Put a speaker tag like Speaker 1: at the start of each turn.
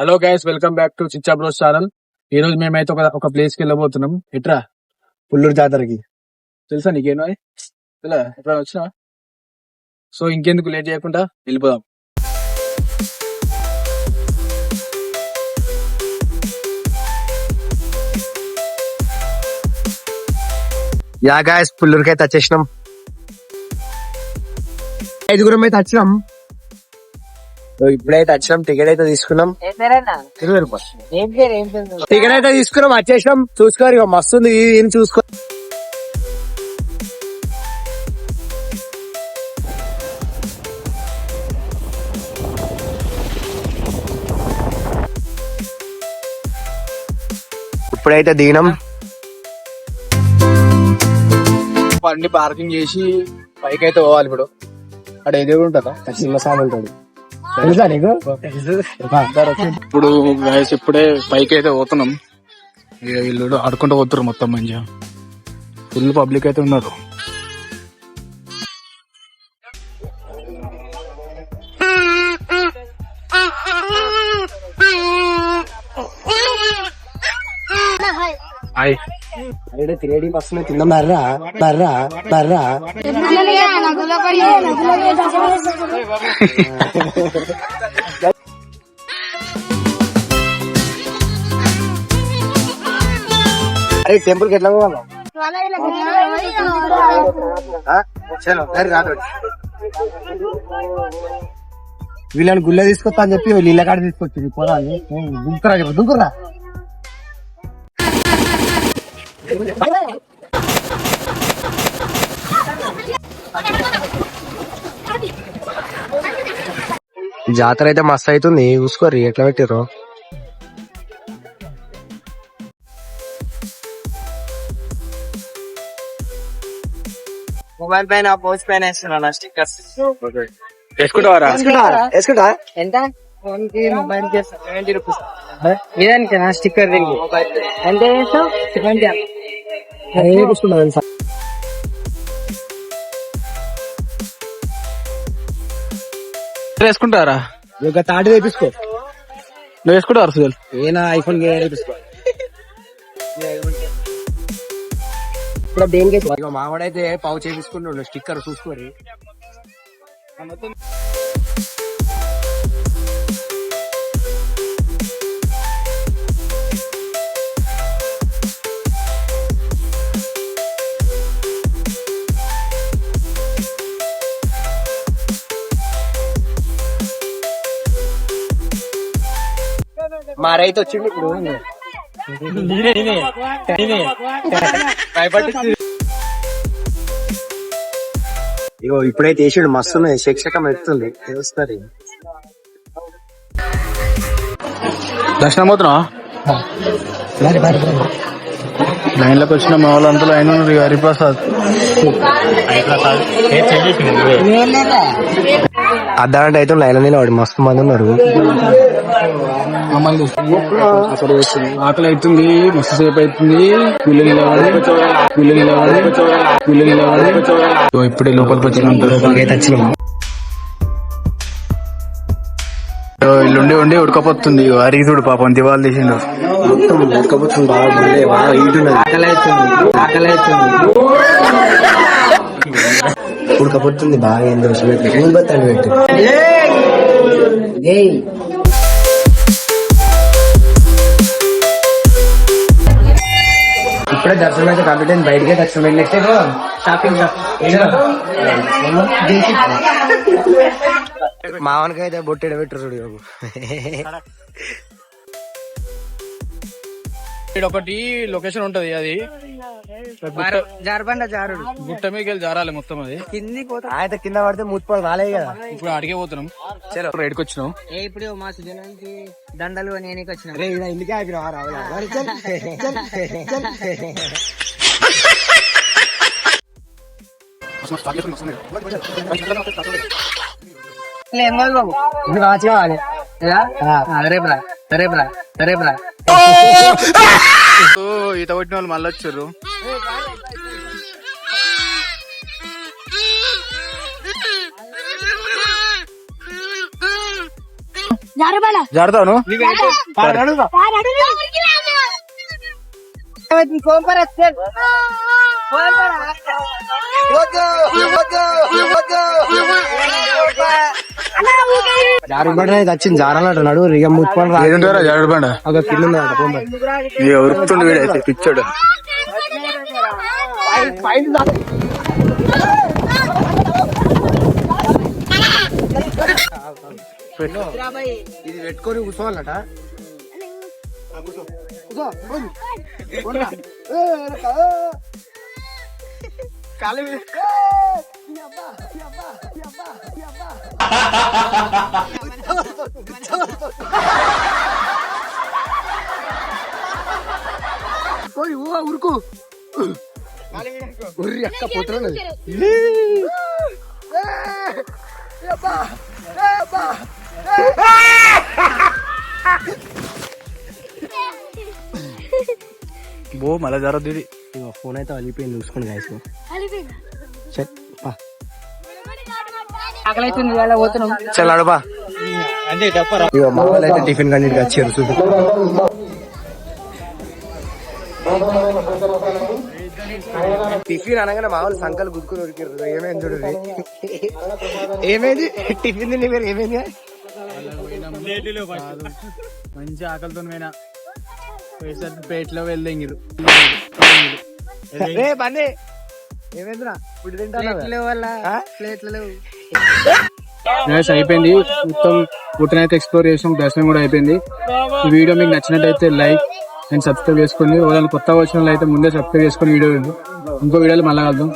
Speaker 1: Hello guys welcome back to Chichha bros channel ఈ రోజు మేమైతే ఒక ఒక ప్లేస్కి వెళ్ళబోతున్నాం. ఎట్రా? పుల్లూరు జాతరకి. తెలుసా నీకేనో? తెలదా? ఎప్పుడైనా వచ్చినా సో ఇంకెందుకు లేట్ చేయకుండా వెళ్ళిపోదాం.
Speaker 2: యా గాయస్ పుల్లూరుకి అయితే వచ్చేసినాం. ఐదుగురం అయితే వచ్చినాం. ఇప్పుడైతే వచ్చినాం టికెట్ అయితే తీసుకున్నాం. టికెట్ అయితే తీసుకున్నాం వచ్చేసినాం చూసుకోరు ఇక మస్తు ఉంది ఏం చూసుకో ఇప్పుడైతే దిగినాం
Speaker 1: బండి పార్కింగ్ చేసి పైకి అయితే పోవాలి ఇప్పుడు. అక్కడ ఎదురు ఉంటుందా
Speaker 2: చిన్న సామె ఉంటాడు. తెలుసా నీకు?
Speaker 1: ఇప్పుడు గైస్ ఇప్పుడే పైకి అయితే పోతున్నాం. ఇక వీళ్ళు ఆడుకుంటూ పోతున్నారు మొత్తం మంచిగా. ఫుల్ పబ్లిక్ అయితే ఉన్నారు. హాయ్
Speaker 2: అరే త్రీడీ బస్సు కింద మర్రా మర్రా మర్రా అరే టెంపుల్కి ఎట్లా పోవాలా? చలో సరే రాదు. వీళ్ళని గుళ్ళ తీసుకొస్తా అని చెప్పి వీళ్ళు ఇళ్ళ కాడ తీసుకొచ్చింది. పోదాన్ని దుంకురా దుంకురా. జాతర అయితే మస్తు అవుతుంది. చూసుకోర్రి ఎట్లా పెట్టిర్రు.
Speaker 3: మొబైల్ పైన పోస్ట్ పైన వేస్తున్నా స్టిక్కర్స్?
Speaker 1: వేసుకుంటావారా?
Speaker 2: వేసుకుంటా
Speaker 3: ఎంత? ఫోన్కి మొబైల్కి సెవెంటీ రూపీస్ ఇదానికి నా స్టిక్కర్ రింగ్. ఎంత వేస్తావు సెవెంటీ
Speaker 1: వేసుకుంటారా?
Speaker 2: ఒక తాటి వేపించుకో
Speaker 1: నువ్వు వేసుకుంటారు సుజల్
Speaker 2: ఏనా ఐఫోన్ వేపించుకో ఇప్పుడు దేనికి మావాడైతే పావు చేపించుకుంటుండు స్టిక్కర్ చూసుకోరి మా రైతు వచ్చిండు ఇప్పుడు. ఇగో ఇప్పుడైతే వేసాడు మస్తు శిక్షకం ఎత్తుంది. తెలుస్తుంది
Speaker 1: దర్శనం పోతున్నావా? లైన్లోకి వచ్చిన మా వాళ్ళంతా లైన్ ఉన్నారు ఇక హరిప్రసాద్.
Speaker 2: అర్ధగంట అయితే లైన్ నిలబడి మస్తు మంది ఉన్నారు.
Speaker 1: మమ్మల్ని అసలు వస్తుంది. ఆకలి అవుతుంది మస్తు సేపు అవుతుంది. నిలబడి కూలి నిలబడి కూలి నిలబడి ఇగో ఇప్పుడే లోపలికి వచ్చిన ఇల్లుండి ఉండి ఉడకపోతుంది హరిదుడు పాపం దివాళి తీసిండు
Speaker 2: మొత్తం ఉడకపోతుంది. బాగా
Speaker 3: ఆకలి అవుతుంది ఆకలి అవుతుంది
Speaker 2: ఉడకపోతుంది బాగా ఏందో పెట్టు ఇప్పుడే దర్శనం అయితే కంప్లీట్ అయింది. బయటకే దర్శనం అయింది. నెక్స్ట్ షాపింగ్ మావనికి అయితే బొట్టెడ పెట్టరు చూడు.
Speaker 1: ఇక్కడ ఒకటి లొకేషన్ ఉంటది అది.
Speaker 3: జారబండ జారుడు.
Speaker 1: గుట్ట వెళ్ళి జారాలి మొత్తం అది.
Speaker 3: కింది పోతా.
Speaker 2: ఆయన కింద పడితే మూతిపోలు రాలేదు కదా.
Speaker 1: ఇప్పుడు అడిగే పోతున్నాం. చలో. రైడ్కి వచ్చినాం
Speaker 3: ఏ ఇప్పుడు మా సుజనానికి దండలు నేను వచ్చిన.
Speaker 2: రే ఇలా ఇందుకే ఆపినావా? రావులా?
Speaker 3: కాదు బాబు.
Speaker 2: ఇది మంచి కావాలి
Speaker 3: రేపురా రేపురా రేపురా
Speaker 1: ఓ, ఈత కొట్టిన వాళ్ళు మళ్ళీ వచ్చారు.
Speaker 4: జారుబాడా
Speaker 2: అయితే వచ్చింది. జారాలంట నడు ఇక ముట్టుకొని రా
Speaker 1: ఏదంటారా జాడు బండ?
Speaker 2: ఒక కింద ఉందంట పోండి.
Speaker 1: ఇక ఉరుకుతుండు వీడైతే పిచ్చాడు.
Speaker 2: ఇది పెట్టుకొని కూర్చోవాలట. ఉరుకు ఉర్రి అక్క పోతున్నది
Speaker 1: బో మళ్ళా జరద్దు ఇది
Speaker 2: ఫోన్ అయితే వెళ్ళిపోయింది చూసుకోండి గాయస్
Speaker 4: అలిపోయిందా
Speaker 3: పోతున్నాం.
Speaker 1: చల్
Speaker 2: ఇక మా టిఫిన్ కండి వచ్చారు చూడు. టిఫిన్ అనగానే మా వాళ్ళు సంకలు గుద్దుకుని ఉరికారు ఏమైంది చూడు ఏమైంది? టిఫిన్ తిని మీరు ఏమైంది?
Speaker 1: మంచి ఆకలితో పోయినా. పేట్లో వెళ్ళింగిరు
Speaker 2: రే బండి. ఏమైందిరా? ఇప్పుడు తింటాను
Speaker 3: వల్ల
Speaker 2: ఆ?
Speaker 3: ప్లేట్లు లేవు.
Speaker 1: గ్యాస్ అయిపోయింది. మొత్తం పుట్టినైతే ఎక్స్ప్లోర్ చేసాం. దర్శనం కూడా అయిపోయింది. ఈ వీడియో మీకు నచ్చినట్టయితే లైక్ అండ్ సబ్స్క్రైబ్ చేసుకోండి వాళ్ళు కొత్తగా వచ్చిన అయితే ముందే సబ్స్క్రైబ్ చేసుకొని వీడియో ఇంకో వీడియోలు మళ్ళీ కలుద్దాం.